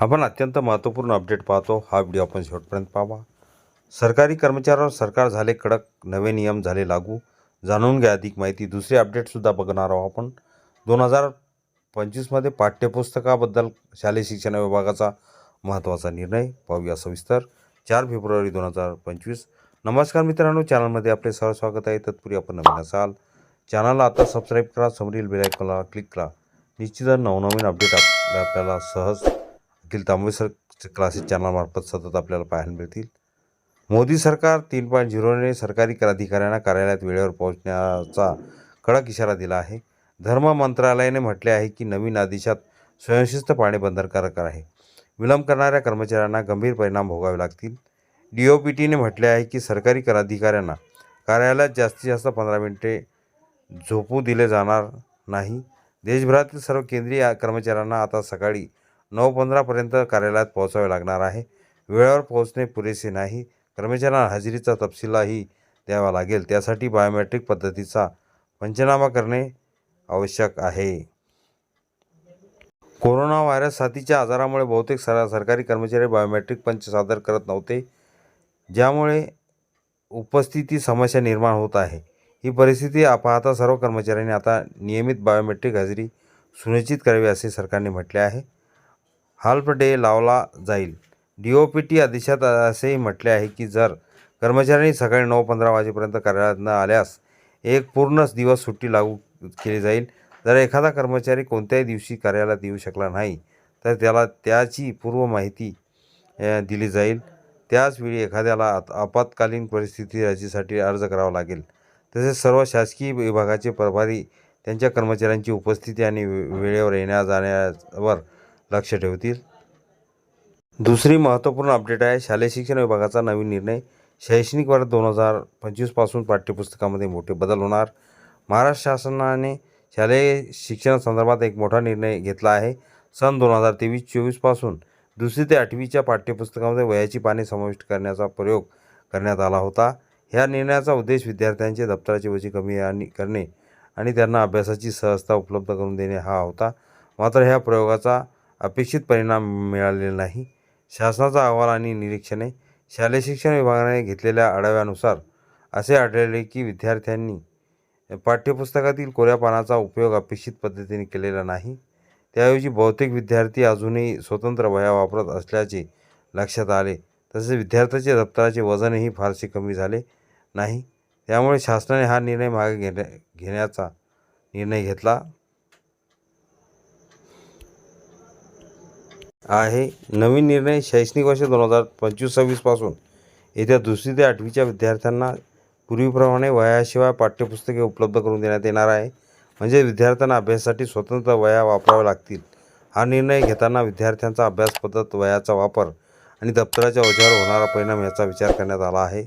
आपण अत्यंत महत्त्वपूर्ण अपडेट पाहतो. हा व्हिडिओ आपण शेवटपर्यंत पाहावा. सरकारी कर्मचाऱ्यावर सरकार झाले कडक नवे नियम झाले लागू. जाणून घ्या अधिक माहिती. दुसरी अपडेटसुद्धा बघणार आहोत आपण. दोन हजार पंचवीसमध्ये पाठ्यपुस्तकाबद्दल शालेय शिक्षण विभागाचा महत्त्वाचा निर्णय. पाहूया सविस्तर. चार फेब्रुवारी दोन हजार पंचवीस. नमस्कार मित्रांनो. चॅनलमध्ये आपले सहज स्वागत आहे. तत्पूर्वी आपण नवीन असाल चॅनलला आता सबस्क्राईब करा. समोरील बेलायकॉनला क्लिक करा. निश्चितच नवनवीन अपडेट आपल्याला सहज अखिल तांबवे सर क्लासेस चॅनलमार्फत सतत आपल्याला पाहायला मिळतील. मोदी सरकार तीन पॉईंट झिरोने सरकारी अधिकाऱ्यांना कार्यालयात वेळेवर पोहोचण्याचा कडक इशारा दिला आहे. धर्म मंत्रालयाने म्हटले आहे की नवीन आदेशात स्वयंशिस्त पाळणे बंधनकारक आहे. विलंब करणाऱ्या कर्मचाऱ्यांना गंभीर परिणाम भोगावे लागतील. डी ओ पी टीने म्हटले आहे की सरकारी कराधिकाऱ्यांना कार्यालयात जास्तीत जास्त पंधरा मिनिटे झोपू दिले जाणार नाही. देशभरातील सर्व केंद्रीय कर्मचाऱ्यांना आता सकाळी नऊ पंधरापर्यंत कार्यालयात पोहोचावे लागणार आहे. वेळेवर पोहोचणे पुरेसे नाही. कर्मचाऱ्यांना हजेरीचा तपशीलही द्यावा लागेल. त्यासाठी बायोमेट्रिक पद्धतीचा पंचनामा करणे आवश्यक आहे. कोरोना व्हायरस साथीच्या आजारामुळे बहुतेक सर सरकारी कर्मचारी बायोमेट्रिक पंच सादर करत नव्हते ज्यामुळे उपस्थिती समस्या निर्माण होत आहे. ही परिस्थिती पाहता सर्व कर्मचाऱ्यांनी आता नियमित बायोमेट्रिक हजेरी सुनिश्चित करावी असे सरकारने म्हटले आहे. हाल्फ डे लावला जाईल. डी ओ पी टी आदेशात असेही म्हटले आहे की जर कर्मचाऱ्यांनी सकाळी नऊ पंधरा वाजेपर्यंत कार्यालयात न आल्यास एक पूर्ण दिवस सुट्टी लागू केली जाईल. जर एखादा कर्मचारी कोणत्याही दिवशी कार्यालयात येऊ शकला नाही तर त्याला त्याची पूर्व माहिती दिली जाईल. त्याचवेळी एखाद्याला आपत्कालीन परिस्थिती रजेसाठी अर्ज करावा लागेल. तसेच सर्व शासकीय विभागाचे प्रभारी त्यांच्या कर्मचाऱ्यांची उपस्थिती आणि वेळेवर येण्या जाण्यावर लक्ष ठेवतील. दुसरी महत्त्वपूर्ण अपडेट आहे शालेय शिक्षण विभागाचा नवीन निर्णय. शैक्षणिक वर्ष दोन हजार पंचवीसपासून पाठ्यपुस्तकामध्ये मोठे बदल होणार. महाराष्ट्र शासनाने शालेय शिक्षणासंदर्भात एक मोठा निर्णय घेतला आहे. सन दोन हजार तेवीस चोवीसपासून दुसरी ते आठवीच्या पाठ्यपुस्तकामध्ये वयाची पाने समाविष्ट करण्याचा प्रयोग करण्यात आला होता. ह्या निर्णयाचा उद्देश विद्यार्थ्यांचे दप्तराचे वजी कमी आणि करणे आणि त्यांना अभ्यासाची सहजता उपलब्ध करून देणे हा होता. मात्र ह्या प्रयोगाचा अपेक्षित परिणाम मिळालेला नाही. शासनाचा अहवाल आणि निरीक्षणे शालेय शिक्षण विभागाने घेतलेल्या आढाव्यानुसार असे आढळले की विद्यार्थ्यांनी पाठ्यपुस्तकातील कोऱ्या पानाचा उपयोग अपेक्षित पद्धतीने केलेला नाही. त्याऐवजी बहुतेक विद्यार्थी अजूनही स्वतंत्र वह्या वापरत असल्याचे लक्षात आले. तसेच विद्यार्थ्याचे दप्तराचे वजनही फारसे कमी झाले नाही. त्यामुळे शासनाने हा निर्णय मागे घेण्या घेण्याचा निर्णय घेतला. आहे. नवीन निर्णय शैक्षणिक वर्ष दोन हजार पंचवीस सव्वीसपासून येत्या दुसरी ते आठवीच्या विद्यार्थ्यांना पूर्वीप्रमाणे वयाशिवाय पाठ्यपुस्तके उपलब्ध करून देण्यात येणार आहे. म्हणजे विद्यार्थ्यांना अभ्यासासाठी स्वतंत्र वया वापराव्या लागतील. हा निर्णय घेताना विद्यार्थ्यांचा अभ्यास पद्धत वयाचा वापर आणि दप्तराच्या ओझ्यावर होणारा परिणाम याचा विचार करण्यात आला आहे.